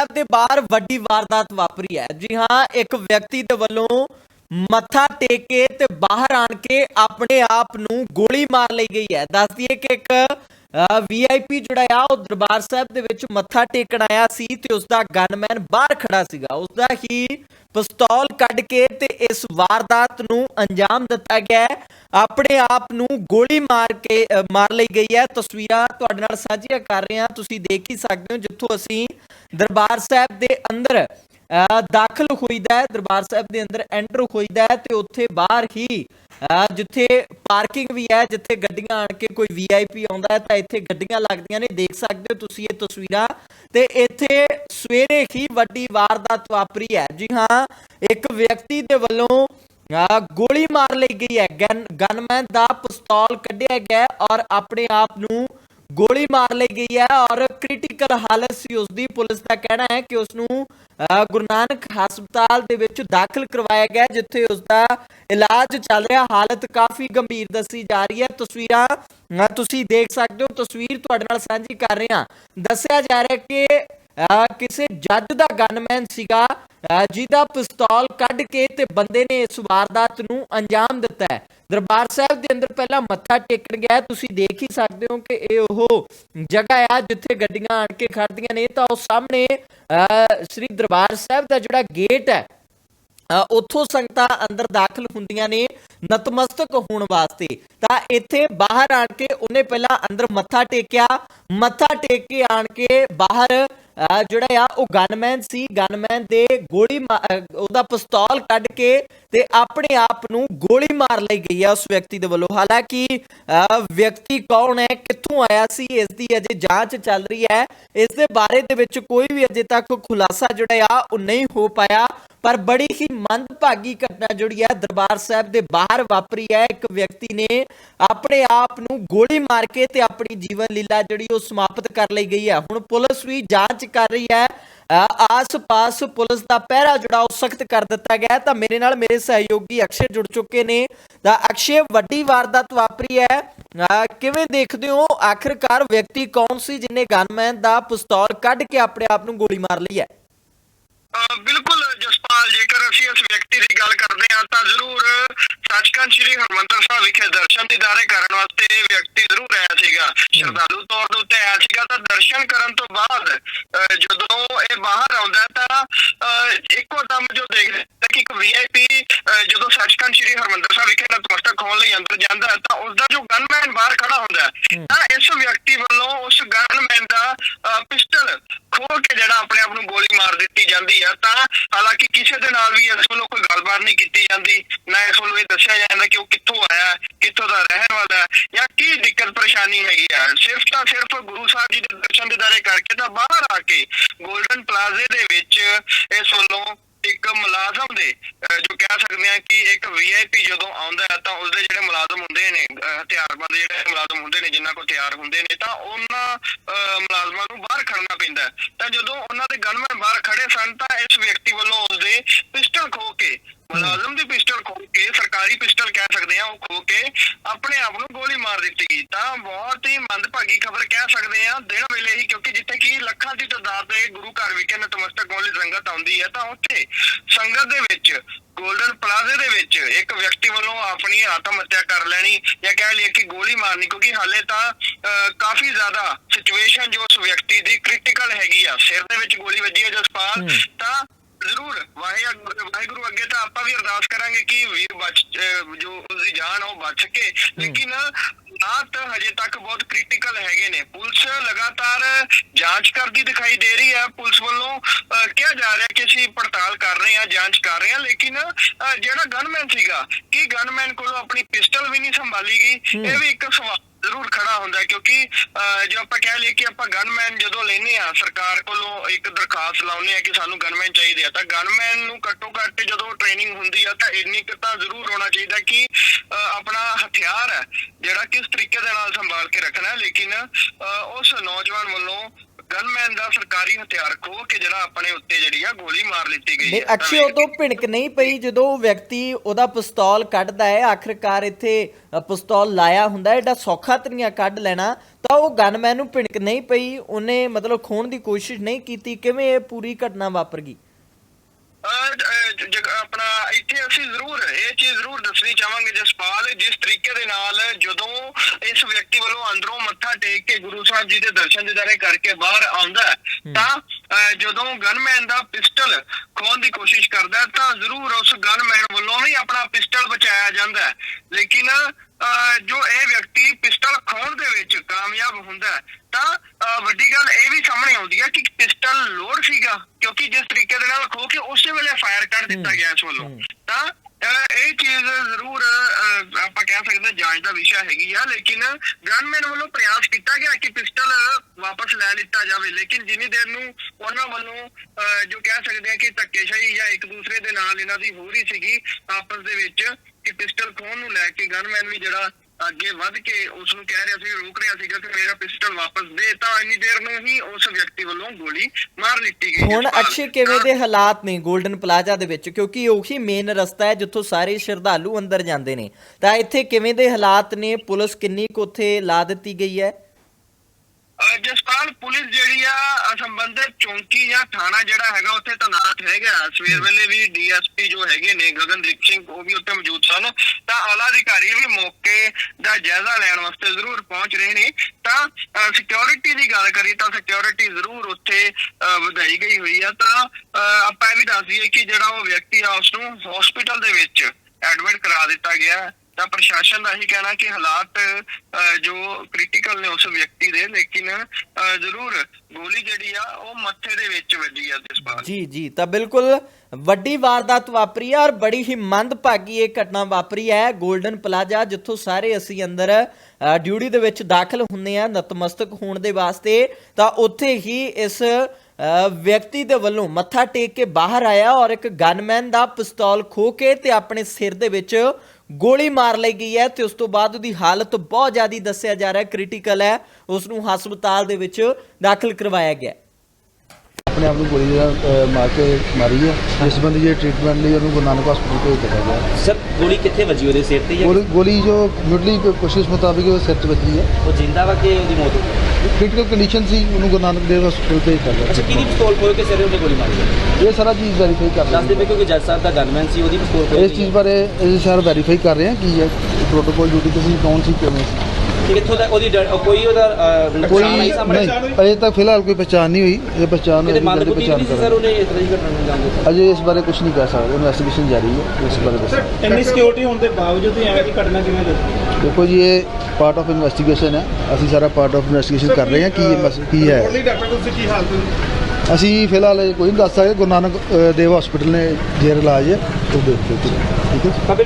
ਸਾਹਿਬ ਦੇ ਬਾਹਰ ਵੱਡੀ ਵਾਰਦਾਤ ਵਾਪਰੀ ਹੈ। ਜੀ ਹਾਂ, ਇੱਕ ਵਿਅਕਤੀ ਦੇ ਵੱਲੋਂ ਮੱਥਾ ਟੇਕ ਕੇ ਤੇ ਬਾਹਰ ਆਣ ਕੇ ਆਪਣੇ ਆਪ ਨੂੰ ਗੋਲੀ ਮਾਰ ਲਈ ਗਈ ਹੈ। ਦੱਸਦੀ ਹੈ ਕਿ ਇੱਕ ਵੀਆਈਪੀ ਜਿਹੜਾ ਆ, ਉਹ ਦਰਬਾਰ ਸਾਹਿਬ ਦੇ ਵਿੱਚ ਮੱਥਾ ਟੇਕਣ ਆਇਆ ਸੀ ਤੇ ਉਸ ਦਾ ਗਨਮੈਨ ਬਾਹਰ ਖੜਾ ਸੀਗਾ। ਉਸ ਦਾ ਹੀ ਪਿਸਤੌਲ ਕੱਢ ਕੇ ਤੇ ਇਸ ਵਾਰਦਾਤ ਨੂੰ ਅੰਜਾਮ ਦਿੱਤਾ ਗਿਆ ਹੈ। ਆਪਣੇ ਆਪ ਨੂੰ ਗੋਲੀ ਮਾਰ ਕੇ ਅ, ਮਾਰ ਲਈ ਗਈ ਹੈ। ਤਸਵੀਰਾਂ ਤੁਹਾਡੇ ਨਾਲ ਸਾਂਝੀਆਂ ਕਰ ਰਹੇ ਹਾਂ। ਤੁਸੀਂ ਦੇਖ ਹੀ ਸਕਦੇ ਹੋ ਜਿੱਥੋਂ ਅਸੀਂ ਦਰਬਾਰ ਸਾਹਿਬ ਦੇ ਅੰਦਰ ਦਾਖਲ ਹੋਈਦਾ ਹੈ, ਦਰਬਾਰ ਸਾਹਿਬ ਦੇ ਅੰਦਰ ਐਂਟਰ ਹੋਈਦਾ ਹੈ ਤੇ ਉੱਥੇ ਬਾਹਰ ਹੀ ਜਿੱਥੇ ਪਾਰਕਿੰਗ ਵੀ ਹੈ, ਜਿੱਥੇ ਗੱਡੀਆਂ ਆਣ ਕੇ ਕੋਈ ਵੀਆਈਪੀ ਆਉਂਦਾ ਹੈ, ਤਾਂ ਇੱਥੇ ਗੱਡੀਆਂ ਲੱਗਦੀਆਂ ਨੇ, ਦੇਖ ਸਕਦੇ ਹੋ ਤੁਸੀਂ ਇਹ ਤਸਵੀਰਾਂ। ਤੇ ਇੱਥੇ ਸਵੇਰੇ ਹੀ ਵੱਡੀ ਵਾਰਦਾਤ ਵਾਪਰੀ ਹੈ। ਜੀ ਹਾਂ, ਇੱਕ ਵਿਅਕਤੀ ਦੇ ਵੱਲੋਂ ਗੋਲੀ ਮਾਰ ਲਈ ਗਈ ਹੈ। ਗਨ, ਗਨਮੈਨ ਦਾ ਪਿਸਤੌਲ ਕੱਢਿਆ ਗਿਆ ਔਰ ਆਪਣੇ ਆਪ ਨੂੰ ਗੋਲੀ ਮਾਰ ਲਈ ਗਈ ਹੈ ਔਰ ਕ੍ਰਿਟੀਕਲ ਹਾਲਤ ਸੀ ਉਸ ਦੀ ਪੁਲਿਸ ਦਾ ਕਹਿਣਾ ਹੈ ਕਿ ਉਸ ਨੂੰ ਗੁਰੂ ਨਾਨਕ ਹਸਪਤਾਲ ਦੇ ਵਿੱਚ ਦਾਖਲ ਕਰਵਾਇਆ ਗਿਆ ਜਿੱਥੇ ਉਸ ਦਾ ਇਲਾਜ ਚੱਲ ਰਿਹਾ। ਹਾਲਤ ਕਾਫੀ ਗੰਭੀਰ ਦੱਸੀ ਜਾ ਰਹੀ ਹੈ। ਤਸਵੀਰਾਂ ਤੁਸੀਂ ਦੇਖ ਸਕਦੇ ਹੋ। ਤਸਵੀਰ ਤੁਹਾਡੇ ਨਾਲ ਸਾਂਝੀ ਕਰ ਰਹੇ। ਹਾਂ ਦੱਸਿਆ ਜਾ ਰਿਹਾ ਕਿ ਕਿਸੇ ਜੱਜ ਦਾ ਗਨਮੈਨ ਸੀਗਾ ਜਿਹਦਾ ਪਿਸਤੌਲ ਕੱਢ ਕੇ ਤੇ ਬੰਦੇ ਨੇ ਇਸ ਵਾਰਦਾਤ ਨੂੰ ਅੰਜਾਮ ਦਿੱਤਾ ਹੈ। ਦਰਬਾਰ ਸਾਹਿਬ ਦੇ ਅੰਦਰ ਪਹਿਲਾਂ ਮੱਥਾ ਟੇਕਣ ਗਿਆ ਤੁਸੀਂ ਦੇਖ ਹੀ ਸਕਦੇ ਹੋ ਕਿ ਇਹ ਉਹ ਜਗ੍ਹਾ ਆ ਜਿੱਥੇ ਗੱਡੀਆਂ ਆਣ ਕੇ ਖੜਦੀਆਂ ਨੇ ਤਾਂ ਉਹ ਸਾਹਮਣੇ ਅ, ਸ੍ਰੀ ਦਰਬਾਰ ਸਾਹਿਬ ਦਾ ਜਿਹੜਾ ਗੇਟ ਹੈ ਉੱਥੋਂ ਸੰਗਤਾਂ ਅੰਦਰ ਦਾਖਲ ਹੁੰਦੀਆਂ ਨੇ ਨਤਮਸਤਕ ਹੋਣ ਵਾਸਤੇ। ਤਾਂ ਇੱਥੇ ਬਾਹਰ ਆਣ ਕੇ ਉਹਨੇ ਪਹਿਲਾਂ ਅੰਦਰ ਮੱਥਾ ਟੇਕਿਆ ਮੱਥਾ ਟੇਕ ਕੇ ਆਣ ਕੇ ਬਾਹਰ ਜਿਹੜਾ ਆ ਉਹ ਗਨਮੈਨ ਸੀ ਗਨਮੈਨ ਦੇ ਗੋਲੀ ਉਹਦਾ ਪਿਸਤੌਲ ਕੱਢ ਕੇ ਤੇ ਆਪਣੇ ਆਪ ਨੂੰ ਗੋਲੀ ਮਾਰ ਲਈ ਗਈ ਆ ਉਸ ਵਿਅਕਤੀ ਦੇ ਵੱਲੋਂ। ਹਾਲਾਂਕਿ ਅ, ਵਿਅਕਤੀ ਕੌਣ ਹੈ ਕਿੱਥੋਂ ਆਇਆ ਸੀ ਇਸ ਦੀ ਅਜੇ ਜਾਂਚ ਚੱਲ ਰਹੀ ਹੈ। ਇਸ ਦੇ ਬਾਰੇ ਦੇ ਵਿੱਚ ਕੋਈ ਵੀ ਅਜੇ ਤੱਕ ਖੁਲਾਸਾ ਜਿਹੜਾ ਆ ਉਹ ਨਹੀਂ ਹੋ ਪਾਇਆ। ਪਰ ਬੜੀ ਹੀ ਮੰਦਭਾਗੀ ਘਟਨਾ ਜਿਹੜੀ ਹੈ ਦਰਬਾਰ ਸਾਹਿਬ ਦੇ ਬਾਹਰ ਵਾਪਰੀ ਹੈ। ਇੱਕ ਵਿਅਕਤੀ ਨੇ ਆਪਣੇ ਆਪ ਨੂੰ ਗੋਲੀ ਮਾਰ ਕੇ ਤੇ ਆਪਣੀ ਜੀਵਨ ਲੀਲਾ ਜਿਹੜੀ ਉਹ ਸਮਾਪਤ ਕਰ ਲਈ ਗਈ ਹੈ। ਹੁਣ ਪੁਲਿਸ ਵੀ ਜਾਂਚ ਕਰ ਰਹੀ ਹੈ। ਆਸ-ਪਾਸ ਪੁਲਿਸ ਦਾ ਪਹਿਰਾ ਜਿਹੜਾ ਉਹ ਸਖਤ ਕਰ ਦਿੱਤਾ ਗਿਆ ਤਾਂ ਮੇਰੇ ਨਾਲ ਮੇਰੇ ਸਹਿਯੋਗੀ ਅਕਸ਼ੇ ਜੁੜ ਚੁੱਕੇ ਨੇ। ਤਾਂ ਅਕਸ਼ੇ ਵੱਡੀ ਵਾਰਦਾਤ ਵਾਪਰੀ ਹੈ। ਅ, ਕਿਵੇਂ ਦੇਖਦੇ ਹੋ? ਆਖਿਰਕਾਰ ਵਿਅਕਤੀ ਕੌਣ ਸੀ ਜਿਨੇ ਗਨਮੈਨ ਦਾ ਪਿਸਤੌਲ ਕੱਢ ਕੇ ਆਪਣੇ ਆਪ ਨੂੰ ਗੋਲੀ ਮਾਰ ਲਈ ਹੈ? ਬਿਲਕੁਲ ਜਸਪਾਲ ਜੇਕਰ ਅਸੀਂ ਇਸ ਵਿਅਕਤੀ ਦੀ ਗੱਲ ਕਰਦੇ ਹਾਂ ਤਾਂ ਜ਼ਰੂਰ ਸੱਚਖੰਡ ਸ੍ਰੀ ਹਰਮੰਦਰ ਸਾਹਿਬ ਵਿਖੇ ਦਰਸ਼ਨ ਦੀਦਾਰੇ ਕਰਨ ਵਾਸਤੇ ਇਹ ਵਿਅਕਤੀ ਜ਼ਰੂਰ ਆਇਆ ਸੀਗਾ। ਸ਼ਰਧਾਲੂ ਤੌਰ ਦੇ ਉੱਤੇ ਆਇਆ ਸੀਗਾ। ਤਾਂ ਦਰਸ਼ਨ ਕਰਨ ਤੋਂ ਬਾਅਦ, ਅਹ ਜਦੋਂ ਇਹ ਬਾਹਰ ਆਉਂਦਾ ਤਾਂ, ਅਹ ਇੱਕੋ ਦਮ ਜੋ ਦੇਖਦੇ ਹਾਂ ਕਿ ਇੱਕ ਵੀਆਈਪੀ ਜਦੋਂ ਸੱਚਖੰਡ ਸ੍ਰੀ ਹਰਮੰਦਰ ਸਾਹਿਬ ਵਿਖੇ ਨਤਮਸਤਕ ਹੋਣ ਲਈ ਅੰਦਰ ਜਾਂਦਾ ਹੈ ਤਾਂ ਉਸ ਦਾ ਜੋ ਗਨਮੈਨ ਬਾਹਰ ਖੜਾ ਹੁੰਦਾ ਹੈ ਤਾਂ ਇਸ ਵਿਅਕਤੀ ਵੱਲੋਂ ਉਸ ਗਨਮੈਨ ਦਾ ਅਹ ਪਿਸਟਲ ਖੋਲ ਕੇ ਜਿਹੜਾ ਆਪਣੇ ਆਪ ਨੂੰ ਗੋਲੀ ਮਾਰ ਦਿੱਤੀ ਜਾਂਦੀ ਹੈ ਤਾਂ ਹਾਲਾਂਕਿ ਕਿਸੇ ਦੇ ਨਾਲ ਵੀ ਇਸ ਵੱਲੋਂ ਕੋਈ ਗੱਲਬਾਤ ਨਹੀਂ ਕੀਤੀ ਜਾਂਦੀ ਨਾ ਇਸ ਵੱਲੋਂ ਇਹ ਦੱਸਿਆ ਜਾਂਦਾ ਕਿ ਉਹ ਕਿੱਥੋਂ ਆਇਆ ਹੈ, ਕਿੱਥੋਂ ਦਾ ਰਹਿਣ ਵਾਲਾ ਹੈ ਜਾਂ ਕੀ ਦਿੱਕਤ ਹੈਗੀ ਹੈ ਸਿਰਫ ਤਾਂ ਸਿਰਫ ਗੁਰੂ ਸਾਹਿਬ ਜੀ ਦੇ ਦਰਸ਼ਨ ਦਿਦਾਰੇ ਕਰਕੇ ਤਾਂ ਬਾਹਰ ਆ ਕੇ 골ਡਨ ਪਲਾਜ਼ੇ ਦੇ ਵਿੱਚ ਇਸ ਵੱਲੋਂ ਇੱਕ ਮੁਲਾਜ਼ਮ ਦੇ ਜੋ ਕਹਿ ਸਕਦੇ ਆ ਕਿ ਇੱਕ ਵੀਆਈਪੀ ਜਦੋਂ ਆਉਂਦਾ ਹੈ ਤਾਂ ਉਸਦੇ ਜਿਹੜੇ ਮੁਲਾਜ਼ਮ ਹੁੰਦੇ ਨੇ ਹਥਿਆਰਬੰਦ ਜਿਹੜੇ ਮੁਲਾਜ਼ਮ ਹੁੰਦੇ ਨੇ, ਜਿਨ੍ਹਾਂ ਕੋਲ ਹਥਿਆਰ ਹੁੰਦੇ ਨੇ, ਤਾਂ ਉਹਨਾਂ, ਅਹ, ਮੁਲਾਜ਼ਮਾਂ ਨੂੰ ਬਾਹਰ ਖੜਨਾ ਪੈਂਦਾ ਤਾਂ ਜਦੋਂ ਉਹਨਾਂ ਦੇ ਗਨਮੈਨ ਬਾਹਰ ਖੜੇ ਸਨ ਤਾਂ ਇਸ ਵਿਅਕਤੀ ਵੱਲੋਂ ਉਸਦੇ ਪਿਸਟਲ ਖੋ ਕੇ ਮੁਲਾਜ਼ਮ ਦੀ ਪਿਸਟਲ ਖੋ ਕੇ ਸਰਕਾਰੀ ਪਿਸਟਲ ਕਹਿ ਸਕਦੇ ਆ ਉਹ ਖੋ ਕੇ ਆਪਣੇ ਆਪ ਨੂੰ ਗੋਲੀ ਮਾਰ ਦਿੱਤੀ ਗਈ ਤਾਂ ਬਹੁਤ ਹੀ ਮੰਦਭਾਗੀ ਖਬਰ ਕਹਿ ਸਕਦੇ ਆ ਦਿਨ ਵੇਲੇ ਹੀ ਕਿਉਂਕਿ ਜਿੱਥੇ ਕੀ ਲੱਖਾਂ ਦੀ ਤਾਦਾਦ ਦੇ ਗੁਰੂ ਘਰ ਵਿਖੇ ਨਤਮਸਤਕ ਹੋਣ ਲਈ ਸੰਗਤ ਆਉਂਦੀ ਹੈ ਤਾਂ ਉੱਥੇ ਸੰਗਤ ਦੇ ਵਿੱਚ 골ਡਨ ਪਲਾਜ਼ੇ ਦੇ ਵਿੱਚ ਇੱਕ ਵਿਅਕਤੀ ਵੱਲੋਂ ਆਪਣੀ ਆਤਮ ਹੱਤਿਆ ਕਰ ਲੈਣੀ ਜਾਂ ਕਹਿ ਲਈਏ ਕਿ ਗੋਲੀ ਮਾਰਨੀ ਕਿਉਂਕਿ ਹਾਲੇ ਤਾਂ ਕਾਫੀ ਜ਼ਿਆਦਾ ਸਿਚੁਏਸ਼ਨ ਜੋ ਉਸ ਵਿਅਕਤੀ ਦੀ ਕ੍ਰਿਟੀਕਲ ਹੈਗੀ ਆ ਸਿਰ ਦੇ ਵਿੱਚ ਗੋਲੀ ਵੱਜੀ ਹੈ ਜਸਪਾਲ ਤਾਂ ਜ਼ਰੂਰ ਵਾਹਿਗੁਰੂ ਅੱਗੇ ਤਾਂ ਆਪਾਂ ਵੀ ਅਰਦਾਸ ਕਰਾਂਗੇ ਕਿ ਵੀਰ ਬਚ ਜੋ ਉਸਦੀ ਜਾਨ ਉਹ ਬਚ ਸਕੇ। ਲੇਕਿਨ ਹਾਲਾਤ ਹਜੇ ਤੱਕ ਬਹੁਤ ਕ੍ਰਿਟੀਕਲ ਹੈਗੇ ਨੇ। ਪੁਲਿਸ ਲਗਾਤਾਰ ਜਾਂਚ ਕਰਦੀ ਦਿਖਾਈ ਦੇ ਰਹੀ ਹੈ। ਪੁਲਿਸ ਵੱਲੋਂ ਕਿਹਾ ਜਾ ਰਿਹਾ ਕਿ ਅਸੀਂ ਪੜਤਾਲ ਕਰ ਰਹੇ ਹਾਂ ਜਾਂਚ ਕਰ ਰਹੇ ਹਾਂ ਲੇਕਿਨ ਜਿਹੜਾ ਗਨਮੈਨ ਸੀਗਾ ਕੀ ਗਨਮੈਨ ਕੋਲੋਂ ਆਪਣੀ ਪਿਸਟਲ ਵੀ ਨਹੀਂ ਸੰਭਾਲੀ ਗਈ? ਇਹ ਵੀ ਇੱਕ ਸਵਾਲ ਜ਼ਰੂਰ ਖੜਾ ਹੁੰਦਾ ਕਿਉਂਕਿ ਜੋ ਆਪਾਂ ਕਹਿ ਲਈਏ ਕਿ ਆਪਾਂ ਗਨਮੈਨ ਜਦੋਂ ਲੈਨੇ ਆ ਸਰਕਾਰ ਕੋਲੋਂ ਇੱਕ ਦਰਖਾਸਤ ਲਾਉਨੇ ਆ ਕਿ ਸਾਨੂੰ ਗਨਮੈਨ ਚਾਹੀਦੇ ਆ ਤਾਂ ਗਨਮੈਨ ਨੂੰ ਘੱਟੋ ਘੱਟ ਜਦੋਂ ਟ੍ਰੇਨਿੰਗ ਹੁੰਦੀ ਆ ਤਾਂ ਇੰਨੀ ਕੁ ਤਾਂ ਜ਼ਰੂਰ ਹੋਣਾ ਚਾਹੀਦਾ ਕਿ ਆਪਣਾ ਹਥਿਆਰ ਹੈ ਜਿਹੜਾ ਕਿਸ ਤਰੀਕੇ ਦੇ ਨਾਲ ਸੰਭਾਲ ਕੇ ਰੱਖਣਾ ਹੈ ਲੇਕਿਨ ਉਸ ਨੌਜਵਾਨ ਵੱਲੋਂ ਗਨਮੈਨ ਦਾ ਸਰਕਾਰੀ ਹਥਿਆਰ ਖੋ ਕੇ ਜਿਹੜਾ ਆਪਣੇ ਉੱਤੇ ਜਿਹੜੀ ਆ ਗੋਲੀ ਮਾਰ ਲਿੱਤੀ ਗਈ ਹੈ ਤਾਂ ਅਕਸ਼ੇ ਵੇਖ ਉਦੋਂ ਭਿਣਕ ਨਹੀਂ ਪਈ ਜਦੋਂ ਉਹ ਵਿਅਕਤੀ ਉਹਦਾ ਪਿਸਤੌਲ ਕੱਢਦਾ ਹੈ ਆਖਰਕਾਰ ਇੱਥੇ ਪਿਸਤੌਲ ਲਾਇਆ ਹੁੰਦਾ ਹੈ ਏਡਾ ਸੌਖਾ ਤਰੀਆਂ ਕੱਢ ਲੈਣਾ ਤਾਂ ਉਹ ਗਨਮੈਨ ਨੂੰ ਭਿਣਕ ਨਹੀਂ ਪਈ ਉਹਨੇ ਮਤਲਬ ਖੋਣ ਦੀ ਕੋਸ਼ਿਸ਼ ਨਹੀਂ ਕੀਤੀ ਕਿਵੇਂ ਇਹ ਪੂਰੀ ਘਟਨਾ ਵਾਪਰ ਗਈ? ਆਪਣਾ ਇੱਥੇ ਅਸੀਂ ਜ਼ਰੂਰ ਇਹ ਚੀਜ਼ ਜ਼ਰੂਰ ਦੱਸਣੀ ਚਾਹਾਂਗੇ ਜਸਪਾਲ ਜਿਸ ਤਰੀਕੇ ਦੇ ਨਾਲ ਜਦੋਂ ਇਸ ਵਿਅਕਤੀ ਵੱਲੋਂ ਅੰਦਰੋਂ ਮੱਥਾ ਟੇਕ ਕੇ ਗੁਰੂ ਸਾਹਿਬ ਜੀ ਦੇ ਦਰਸ਼ਨ ਦਿਦਾਰੇ ਕਰਕੇ ਬਾਹਰ ਆਉਂਦਾ ਤਾਂ ਜਦੋਂ ਗਨਮੈਨ ਦਾ ਪਿਸਟਲ ਖੋਣ ਦੀ ਕੋਸ਼ਿਸ਼ ਕਰਦਾ ਤਾਂ ਜ਼ਰੂਰ ਉਸ ਗਨਮੈਨ ਵੱਲੋਂ ਵੀ ਆਪਣਾ ਪਿਸਟਲ ਬਚਾਇਆ ਜਾਂਦਾ ਹੈ। ਲੇਕਿਨ ਜੋ ਇਹ ਵਿਅਕਤੀ ਪਿਸਟਲ ਖੋਣ ਦੇ ਵਿੱਚ ਤਾਂ ਵੱਡੀ ਗੱਲ ਇਹ ਵੀ ਸਾਹਮਣੇ ਆਉਂਦੀ ਹੈ ਕਿ ਪਿਸਟਲ ਲੋਡ ਸੀਗਾ ਕਿਉਂਕਿ ਜਿਸ ਤਰੀਕੇ ਦੇ ਨਾਲ ਖੋ ਕੇ ਉਸੇ ਵੇਲੇ ਫਾਇਰ ਕਰ ਦਿੱਤਾ ਗਿਆ ਇਸ ਵੱਲੋਂ। ਤਾਂ ਇਹ ਚੀਜ਼ ਜ਼ਰੂਰ ਆਪਾਂ ਕਹਿ ਸਕਦੇ ਹਾਂ ਜਾਂਚ ਦਾ ਵਿਸ਼ਾ ਹੈਗੀ ਆ ਲੇਕਿਨ ਗਨਮੈਨ ਵੱਲੋਂ ਪ੍ਰਯਾਸ ਕੀਤਾ ਗਿਆ ਕਿ ਪਿਸਟਲ ਵਾਪਸ ਲੈ ਲਿੱਤਾ ਜਾਵੇ। ਲੇਕਿਨ ਜਿੰਨੀ ਦੇਰ ਨੂੰ ਉਹਨਾਂ ਵੱਲੋਂ ਜੋ ਕਹਿ ਸਕਦੇ ਆ ਕਿ ਧੱਕੇਸ਼ਾਹੀ ਜਾਂ ਇੱਕ ਦੂਸਰੇ ਦੇ ਨਾਲ ਇਹਨਾਂ ਦੀ ਹੋ ਰਹੀ ਸੀਗੀ ਆਪਸ ਦੇ ਵਿੱਚ ਕਿ ਪਿਸਟਲ ਖੋਣ ਨੂੰ ਲੈ ਕੇ ਗਨਮੈਨ ਵੀ ਜਿਹੜਾ ਅੱਗੇ ਵੱਧ ਕੇ ਉਸ ਨੂੰ ਕਹਿ ਰਿਹਾ ਸੀ ਰੋਕ ਰਿਹਾ ਸੀਗਾ ਕਿ ਮੇਰਾ ਪਿਸਟਲ ਵਾਪਸ ਦੇ ਤਾਂ ਇੰਨੀ ਦੇਰ ਨੂੰ ਹੀ ਉਸ ਵਿਅਕਤੀ ਵੱਲੋਂ ਗੋਲੀ ਮਾਰ ਲਿੱਤੀ ਗਈ। ਹੁਣ। ਅਕਸ਼ੇ ਕਿਵੇਂ ਦੇ ਹਾਲਾਤ ਨੇ 골ਡਨ ਪਲਾਜ਼ਾ ਦੇ ਵਿੱਚ? ਕਿਉਂਕਿ ਉਹੀ ਮੇਨ ਰਸਤਾ ਹੈ ਜਿੱਥੋਂ ਸਾਰੇ ਸ਼ਰਧਾਲੂ ਅੰਦਰ ਜਾਂਦੇ ਨੇ। ਤਾਂ ਇੱਥੇ ਕਿਵੇਂ ਦੇ ਹਾਲਾਤ ਨੇ? ਪੁਲਿਸ ਕਿੰਨੀ ਕੁ ਉੱਥੇ ਲਾ ਦਿੱਤੀ ਗਈ ਹੈ? ਜਸਪਾਲ ਪੁਲਿਸ ਜਿਹੜੀ ਆ ਸੰਬੰਧਿਤ ਚੌਂਕੀ ਜਾਂ ਥਾਣਾ ਜਿਹੜਾ ਹੈਗਾ ਉੱਥੇ ਤੈਨਾਤ ਹੈਗਾ ਸਵੇਰ ਵੇਲੇ ਵੀ ਡੀਐਸਪੀ ਜੋ ਹੈਗੇ ਨੇ ਗਗਨਦੀਪ ਸਿੰਘ ਉਹ ਵੀ ਉੱਥੇ ਮੌਜੂਦ ਸਨ। ਤਾਂ ਆਲਾ ਅਧਿਕਾਰੀ ਵੀ ਮੌਕੇ ਦਾ ਜਾਇਜ਼ਾ ਲੈਣ ਵਾਸਤੇ ਜ਼ਰੂਰ ਪਹੁੰਚ ਰਹੇ ਨੇ। ਤਾਂ ਸਿਕਿਉਰਿਟੀ ਦੀ ਗੱਲ ਕਰੀ ਤਾਂ ਸਿਕਿਉਰਿਟੀ ਜ਼ਰੂਰ ਉੱਥੇ ਵਧਾਈ ਗਈ ਹੋਈ ਆ। ਤਾਂ ਆਪਾਂ ਇਹ ਵੀ ਦੱਸ ਦਈਏ ਕਿ ਜਿਹੜਾ ਉਹ ਵਿਅਕਤੀ ਆ ਉਸ ਨੂੰ ਹਸਪੀਟਲ ਦੇ ਵਿੱਚ ਐਡਮਿਟ ਕਰਾ ਦਿੱਤਾ ਗਿਆ। ਤਾਂ ਪ੍ਰਸ਼ਾਸਨ ਦਾ ਹੀ ਕਹਿਣਾ ਕਿ ਹਾਲਾਤ ਜੋ ਕ੍ਰਿਟੀਕਲ ਨੇ ਉਸ ਵਿਅਕਤੀ ਦੇ, ਲੇਕਿਨ ਜ਼ਰੂਰ ਗੋਲੀ ਜਿਹੜੀ ਆ, ਉਹ ਮੱਥੇ ਦੇ ਵਿੱਚ ਵੱਜੀ ਆ ਜਸਪਾਲ ਜੀ ਜੀ, ਤਾਂ ਬਿਲਕੁਲ ਵੱਡੀ ਵਾਰਦਾਤ ਵਾਪਰੀ ਆ ਔਰ ਬੜੀ ਹੀ ਮੰਦਭਾਗੀ ਇਹ ਘਟਨਾ ਵਾਪਰੀ ਹੈ 골ਡਨ ਪਲਾਜ਼ਾ ਜਿੱਥੋਂ ਸਾਰੇ ਅਸੀਂ ਅੰਦਰ ਡਿਊਟੀ ਦੇ ਵਿੱਚ ਦਾਖਲ ਹੁੰਦੇ ਆ ਨਤਮਸਤਕ ਹੋਣ ਦੇ ਵਾਸਤੇ। ਤਾਂ ਉੱਥੇ ਹੀ ਇਸ ਵਿਅਕਤੀ ਦੇ ਵੱਲੋਂ ਮੱਥਾ ਟੇਕ ਕੇ ਬਾਹਰ ਆਇਆ ਔਰ ਇੱਕ ਗਨਮੈਨ ਦਾ ਪਿਸਤੌਲ ਖੋ ਕੇ ਤੇ ਆਪਣੇ ਸਿਰ ਦੇ ਵਿੱਚ ਗੋਲੀ ਮਾਰ ਲਈ ਗਈ ਹੈ ਤੇ ਉਸ ਤੋਂ ਬਾਅਦ ਉਹਦੀ ਹਾਲਤ ਬਹੁਤ ਜ਼ਿਆਦਾ ਦੱਸਿਆ ਜਾ ਰਿਹਾ ਕ੍ਰਿਟੀਕਲ ਹੈ ਉਸ ਨੂੰ ਹਸਪਤਾਲ ਦੇ ਵਿੱਚ ਦਾਖਲ ਕਰਵਾਇਆ ਗਿਆ ਆਪਣੇ ਆਪ ਨੂੰ ਗੋਲੀ ਜਿਹੜਾ ਮਾਰ ਕੇ ਮਾਰੀ ਹੈ। ਜਿਸ ਬੰਦੇ ਜੇ ਟ੍ਰੀਟਮੈਂਟ ਲਈ ਉਹਨੂੰ ਗੁਰੂ ਨਾਨਕ ਹਸਪਤਾਲ ਭੇਜ ਦਿੱਤਾ ਗਿਆ। ਸਰ ਗੋਲੀ ਕਿੱਥੇ ਵੱਜੀ ਉਹਦੇ ਸਿਰ ਤੇ ਜਾਂ ਗੋਲੀ ਗੋਲੀ ਜੋ ਮੁੱਢਲੀ ਕੋਸ਼ਿਸ਼ ਮੁਤਾਬਿਕ ਉਹ ਸਿਰ 'ਚ ਵੱਜੀ ਹੈ। ਉਹ ਜਿੰਦਾ ਵਾ ਕਿ ਉਹਦੀ ਮੌਤ ਹੋ ਗਈ? ਕ੍ਰਿਟੀਕਲ ਕੰਡੀਸ਼ਨ ਸੀ ਉਹਨੂੰ ਗੁਰੂ ਨਾਨਕ ਦੇਵ ਹਸਪਤਾਲ ਭੇਜ ਦਿੱਤਾ ਅੱਛਾ ਗਿਆ ਕਿਹਦੀ ਪਿਸਤੌਲ ਖੋਲ ਕੇ ਸਿਰੇ ਉਹਨੇ ਗੋਲੀ ਮਾਰੀ ਹੈ? ਇਹ ਸਾਰਾ ਚੀਜ਼ ਵੈਰੀਫਾਈ ਕਰ ਰਹੇ ਪਏ ਕਿਉਂਕਿ ਜੱਜ ਸਾਹਿਬ ਦਾ ਗਨਮੈਨ ਸੀ ਉਹਦੀ ਪਿਸਤੌਲ ਹਾਂ ਖੋਲ ਇਸ ਚੀਜ਼ ਬਾਰੇ ਇਹ ਸਾਰਾ ਵੈਰੀਫਾਈ ਕਰ ਰਹੇ ਹਾਂ ਕੀ ਹੈ ਪ੍ਰੋਟੋਕੋਲ ਡਿਊਟੀ ਤੇ ਸੀ ਕੌਣ ਸੀ ਕਿਵੇਂ ਸੀ। ਕਿੱਥੋਂ ਦਾ ਉਹਦੀ ਡੈ- ਕੋਈ ਉਹਦਾ ਅਹ, ਕੋਈ ਪਛਾਣ ਆਈ ਸਾਹਮਣੇ? ਨਹੀਂ ਅਜੇ ਤੱਕ ਫਿਲਹਾਲ ਕੋਈ ਪਛਾਣ ਨਹੀਂ ਹੋਈ। ਇਹ ਪਛਾਣ ਕਿਤੇ ਹੋਈ ਮੰਦ ਤੇ ਬੁੱਧੀ ਪਛਾਣ ਨਹੀਂ ਸੀ ਸਰ ਕਰਾਂਗੇ ਉਹਨੇ ਇਸ ਤਰ੍ਹਾਂ ਦੀ ਘਟਨਾ ਨੂੰ ਅੰਜਾਮ ਦਿੱਤਾ ਅਜੇ ਇਸ ਬਾਰੇ ਕੁਝ ਨਹੀਂ ਕਹਿ ਸਕਦੇ। ਇਨਵੈਸਟੀਗੇਸ਼ਨ ਜਾਰੀ ਹੈ ਇਸ ਬਾਰੇ ਦੱਸਾਂ। ਇੰਨੀ ਸਿਕਿਉਰਿਟੀ ਹੋਣ ਦੇ ਬਾਵਜੂਦ ਵੀ ਐਵੇਂ ਦੀ ਘਟਨਾ ਕਿਵੇਂ ਦੱਸੀ ਦੇਖੋ ਜੀ ਇਹ ਪਾਰਟ ਆਫ ਇਨਵੈਸਟੀਗੇਸ਼ਨ ਹੈ। ਅਸੀਂ ਸਾਰਾ ਪਾਰਟ ਆਫ ਇਨਵੈਸਟੀਗੇਸ਼ਨ ਕਰ ਰਹੇ ਹਾਂ ਕੀ ਇਹ ਮਸ- ਕੀ ਹੈ। ਡਾਕਟਰ ਤੁਸੀਂ ਕੀ ਹਾਲਤ ਹੈ ਅਸੀਂ ਫਿਲਹਾਲ ਇਹ ਕੋਈ ਨਹੀਂ ਦੱਸ ਸਕਦੇ। ਗੁਰੂ ਨਾਨਕ ਅ, ਦੇਵ ਹਸਪੀਟਲ ਨੇ ਜੇਰ ਇਲਾਜ ਹੈ। ਉਹ ਦੇਖਦੇ ਠੀਕ ਹੈ ਤਾਂ ਬਿਲਕੁਲ।